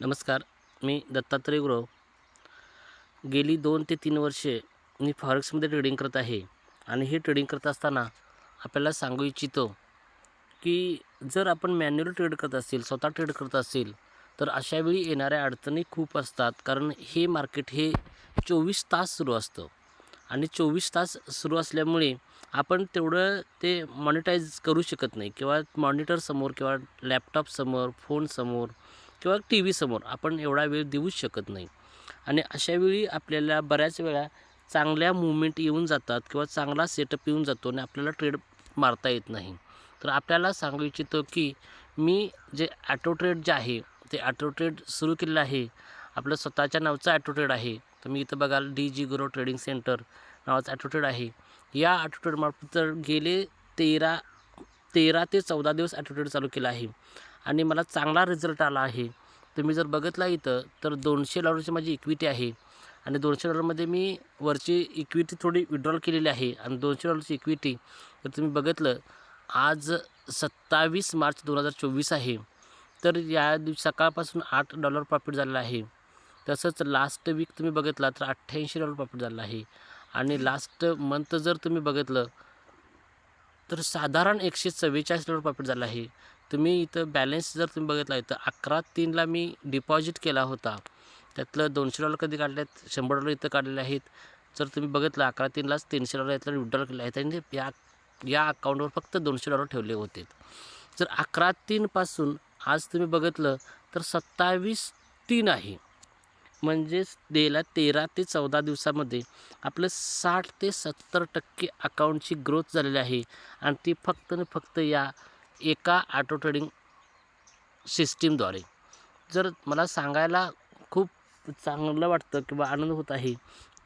नमस्कार मी दत्तात्रय गुरव. गेली दोन ते तीन वर्षे मी फॉरेक्समध्ये ट्रेडिंग करत आहे आणि हे ट्रेडिंग करत असताना आपल्याला सांगू इच्छितो की जर आपण मॅन्युअल ट्रेड करत असेल स्वतः ट्रेड करत असेल तर अशावेळी येणाऱ्या अडचणी खूप असतात. कारण हे मार्केट हे चोवीस तास सुरू असतं. आणि चोवीस तास सुरू असल्यामुळे आपण तेवढं ते मॉनिटाईज करू शकत नाही. किंवा मॉनिटरसमोर किंवा लॅपटॉपसमोर फोनसमोर किंवा टी व्हीसमोर आपण एवढा वेळ देऊच शकत नाही. आणि अशावेळी आपल्याला बऱ्याच वेळा चांगल्या मुवमेंट येऊन जातात किंवा चांगला सेटअप येऊन जातो आणि आपल्याला ट्रेड मारता येत नाही. तर आपल्याला सांगू इच्छितो की मी जे ॲटो ट्रेड जे आहे ते ॲटो ट्रेड सुरू केलेलं आहे. आपलं स्वतःच्या नावचं ॲटो ट्रेड आहे. तर मी इथं बघाल डी जी गुरो ट्रेडिंग सेंटर नावाचं ॲटो ट्रेड आहे. या ॲटो ट्रेडमार्फत तर गेले तेरा तेरा ते चौदा दिवस ॲटो ट्रेड चालू केला आहे. आणि मला चांगला रिझल्ट आला आहे. तुम्ही जर बघितला इथं तर दोनशे डॉलरची माझी इक्विटी आहे. आणि दोनशे डॉलरमध्ये मी वरची इक्विटी थोडी विड्रॉल केलेली आहे. आणि दोनशे डॉलरची इक्विटी जर तुम्ही बघितलं आज सत्तावीस मार्च दोन हजार चोवीस आहे. तर या दिवशी सकाळपासून आठ डॉलर प्रॉफिट झालेला आहे. तसंच लास्ट वीक तुम्ही बघितला तर अठ्ठ्याऐंशी डॉलर प्रॉफिट झालेला आहे. आणि लास्ट मंथ जर तुम्ही बघितलं तर साधारण एकशे चव्वेचाळीस डॉलर प्रॉफिट झालं आहे. तुम्ही इथं बॅलन्स जर तुम्ही बघितला इथं अकरा तीनला मी डिपॉझिट केला होता. त्यातलं दोनशे डॉलर कधी काढले आहेत शंभर डॉलर इथं काढलेले आहेत. जर तुम्ही बघितलं अकरा तीनलाच तीनशे डॉलर यातलं विड्रॉल केले आहेत आणि या या अकाउंटवर फक्त दोनशे डॉलर ठेवले होते. जर अकरा तीनपासून आज तुम्ही बघितलं तर सत्तावीस तीन आहे. म्हणजेच गेल्या तेरा ते चौदा दिवसामध्ये आपलं साठ ते सत्तर टक्के अकाउंटची ग्रोथ झालेली आहे. आणि ती फक्त आणि फक्त या एका ऑटो ट्रेडिंग सिस्टीमद्वारे जर मला सांगायला खूप चांगलं वाटतं किंवा आनंद होत आहे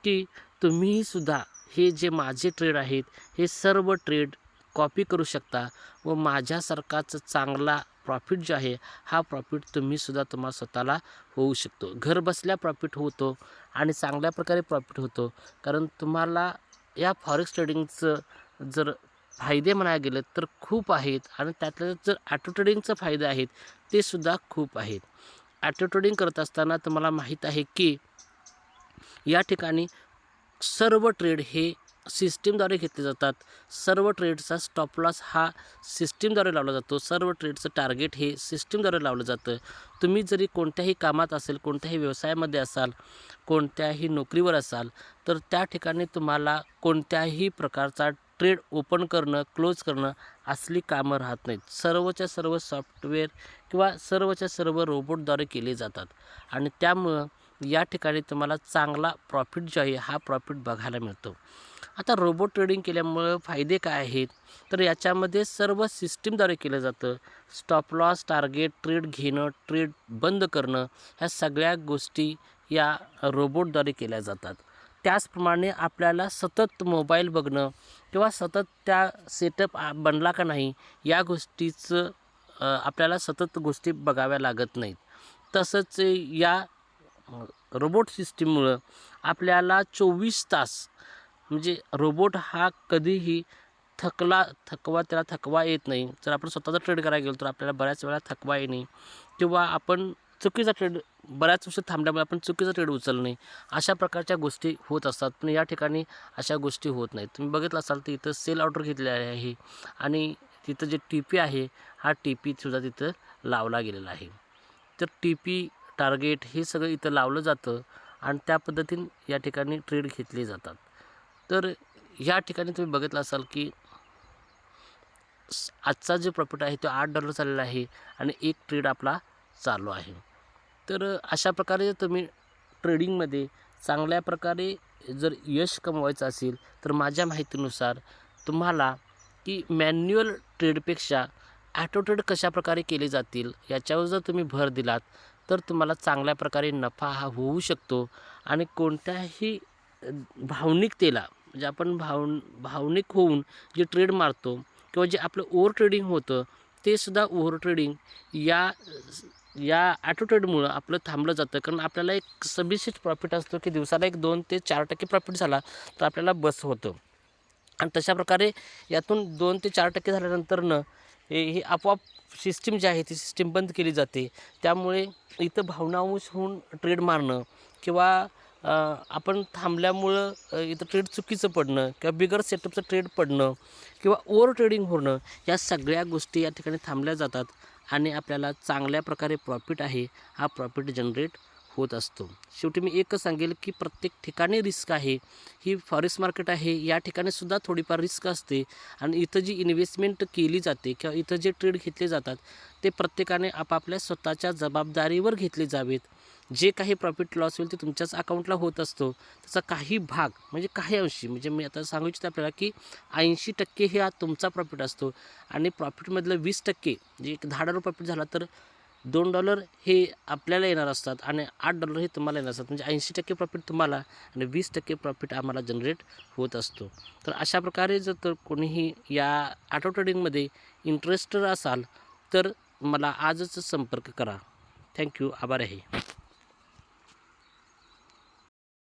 की तुम्हीसुद्धा हे जे माझे ट्रेड आहेत हे सर्व ट्रेड कॉपी करू शकता व माझ्यासारखाच चांगला प्रॉफिट जो आहे हा प्रॉफिट तुम्हीसुद्धा तुम्हाला स्वतःला होऊ शकतो. घर बसल्या प्रॉफिट होतो आणि चांगल्या प्रकारे प्रॉफिट होतो. कारण तुम्हाला या फॉरेक्स ट्रेडिंगचं जर फायदे म्हणायला गेलं तर खूप आहेत आणि त्यातल्या जर ॲटो ट्रेडिंगचं फायदे आहेत ते सुद्धा खूप आहेत. ॲटो ट्रेडिंग करत असताना तुम्हाला माहीत आहे की या ठिकाणी सर्व ट्रेड हे सिस्टीमद्वारे घेतले जातात. सर्व ट्रेडचा स्टॉप लॉस हा सिस्टीमद्वारे लावला जातो. सर्व ट्रेडचं टार्गेट हे सिस्टीमद्वारे लावलं जातं. तुम्ही जरी कोणत्याही कामात असेल कोणत्याही व्यवसायामध्ये असाल कोणत्याही नोकरीवर असाल तर त्या ठिकाणी तुम्हाला कोणत्याही प्रकारचा ट्रेड ओपन करणं क्लोज करणं असली कामं राहत नाहीत. सर्वच्या सर्व सॉफ्टवेअर किंवा सर्वच्या सर्व रोबोटद्वारे केले जातात. आणि त्यामुळं या ठिकाणी तुम्हाला चांगला प्रॉफिट जो आहे हा प्रॉफिट बघायला मिळतो. आता रोबोट ट्रेडिंग केल्यामुळं फायदे काय आहेत? तर याच्यामध्ये सर्व सिस्टीमद्वारे केलं जातं. स्टॉप लॉस टार्गेट ट्रेड घेणं ट्रेड बंद करणं ह्या सगळ्या गोष्टी या रोबोटद्वारे केल्या जातात. त्याचप्रमाणे आपल्याला सतत मोबाईल बघणं किंवा सतत त्या सेटअप बनला का नाही या गोष्टीचं आपल्याला सतत गोष्टी बघाव्या लागत नाहीत. तसंच या रोबोट सिस्टीममुळं आपल्याला चोवीस तास म्हणजे रोबोट हा कधीही थकला थकवा त्याला थकवा येत नाही. जर आपण स्वतःचा ट्रेड करायला गेलो तर आपल्याला बऱ्याच वेळा थकवा येणे किंवा आपण चुकीचा ट्रेड बऱ्याच वर्ष थांबल्यामुळे आपण चुकीचा ट्रेड उचलणे अशा प्रकारच्या गोष्टी होत असतात. पण या ठिकाणी अशा गोष्टी होत नाहीत. तुम्ही बघितलं असाल तर इथं सेल ऑर्डर घेतलेली आहे. आणि तिथं जे टी पी आहे हा टी पीसुद्धा तिथं लावला गेलेला आहे. तर टी पी टार्गेट हे सगळं इथं लावलं जातं आणि त्या पद्धतीने या ठिकाणी ट्रेड घेतले जातात. तर या ठिकाणी तुम्ही बघितलं असाल की आजचा जो प्रॉफिट आहे तो आठ डॉलर चाललेला आहे आणि एक ट्रेड आपला चालू आहे. तर अशा प्रकारे तुम्ही ट्रेडिंगमध्ये चांगल्या प्रकारे जर यश कमवायचं असेल तर माझ्या माहितीनुसार तुम्हाला की मॅन्युअल ट्रेडपेक्षा ॲटो ट्रेड कशाप्रकारे केले जातील याच्यावर जर तुम्ही भर दिलात तर तुम्हाला चांगल्या प्रकारे नफा हा होऊ शकतो. आणि कोणत्याही भावनिकतेला म्हणजे आपण भाव भावनिक होऊन जे ट्रेड मारतो किंवा जे आपलं ओव्हर ट्रेडिंग होतं ते सुद्धा ओव्हर ट्रेडिंग या या ॲटिट्यूडमुळं आपलं थांबलं जातं. कारण आपल्याला एक सबिशिट प्रॉफिट असतो की दिवसाला एक दोन ते चार टक्के प्रॉफिट झाला तर आपल्याला बस होतं. आणि तशा प्रकारे यातून दोन ते चार टक्के झाल्यानंतरनं हे ही आपोआप सिस्टीम जी आहे ती सिस्टीम बंद केली जाते. त्यामुळे इथं भावनांश होऊन ट्रेड मारणं किंवा आपण थांबल्यामुळं इथं ट्रेड चुकीचं पडणं किंवा बिगर सेटअपचं ट्रेड पडणं किंवा ओव्हर ट्रेडिंग होणं या सगळ्या गोष्टी या ठिकाणी थांबल्या जातात. आणि आपल्याला चांगल्या प्रकारे प्रॉफिट आहे. हा प्रॉफिट जनरेट होत असतो. शेवटी मी एकच सांगेल की प्रत्येक ठिकाणी रिस्क आहे. ही फॉरेस्ट मार्केट आहे. या ठिकाणी सुद्धा थोडीफार रिस्क असते. आणि इथं जी इन्व्हेस्टमेंट केली जाते किंवा इथं जे ट्रेड घेतले जातात ते प्रत्येकाने आपापल्या स्वतःच्या जबाबदारीवर घेतले जावेत. जे काही प्रॉफिट लॉस होईल ते तुमच्याच अकाउंटला होत असतो. त्याचा काही भाग म्हणजे काही अंशी म्हणजे मी आता सांगू इच्छितो आपल्याला की ऐंशी टक्के हे हा तुमचा प्रॉफिट असतो. आणि प्रॉफिटमधलं वीस टक्के म्हणजे एक दहा डॉलर प्रॉफिट झाला तर दोन डॉलर हे आपल्याला येणार असतात आणि आठ डॉलर हे तुम्हाला येणार असतात. म्हणजे ऐंशी टक्के प्रॉफिट तुम्हाला आणि वीस टक्के प्रॉफिट आम्हाला जनरेट होत असतो. तर अशा प्रकारे जर तर कोणीही या ऑटो ट्रेडिंगमध्ये इंटरेस्टेड असाल तर मला आजच संपर्क करा. थँक्यू आभार आहे.